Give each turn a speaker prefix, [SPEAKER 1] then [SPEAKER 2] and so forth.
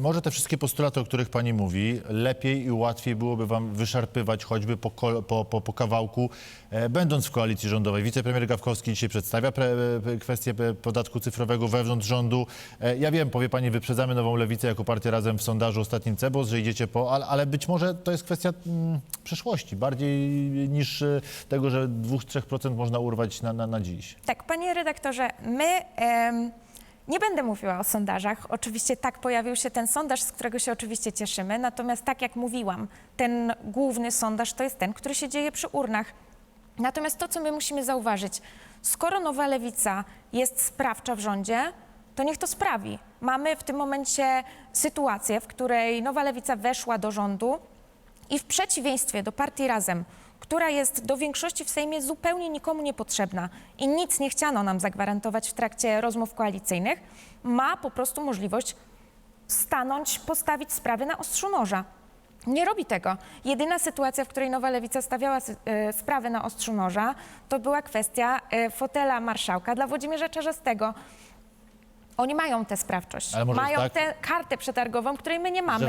[SPEAKER 1] Może te wszystkie postulaty, o których pani mówi, lepiej i łatwiej byłoby wam wyszarpywać choćby po, po, po, po kawałku, e, będąc w koalicji rządowej. Wicepremier Gawkowski dzisiaj przedstawia pre, e, kwestię podatku cyfrowego wewnątrz rządu. E, ja wiem, powie pani, wyprzedzamy Nową Lewicę jako partię razem w sondażu ostatnim CEBOS, że idziecie po, ale, ale być może to jest kwestia mm, przyszłości, bardziej niż e, tego, że 2-3% można urwać na, na, na dziś.
[SPEAKER 2] Tak, panie redaktorze, my. Nie będę mówiła o sondażach. Oczywiście tak pojawił się ten sondaż, z którego się oczywiście cieszymy. Natomiast tak jak mówiłam, ten główny sondaż to jest ten, który się dzieje przy urnach. Natomiast to, co my musimy zauważyć, skoro Nowa Lewica jest sprawcza w rządzie, to niech to sprawi. Mamy w tym momencie sytuację, w której Nowa Lewica weszła do rządu i w przeciwieństwie do partii Razem, która jest do większości w Sejmie zupełnie nikomu niepotrzebna i nic nie chciano nam zagwarantować w trakcie rozmów koalicyjnych, ma po prostu możliwość stanąć, postawić sprawy na ostrzu noża. Nie robi tego. Jedyna sytuacja, w której Nowa Lewica stawiała e, sprawy na ostrzu noża, to była kwestia e, fotela marszałka dla Włodzimierza Czarzastego. Oni mają tę sprawczość, mają
[SPEAKER 1] tak-
[SPEAKER 2] tę kartę przetargową, której my nie mamy.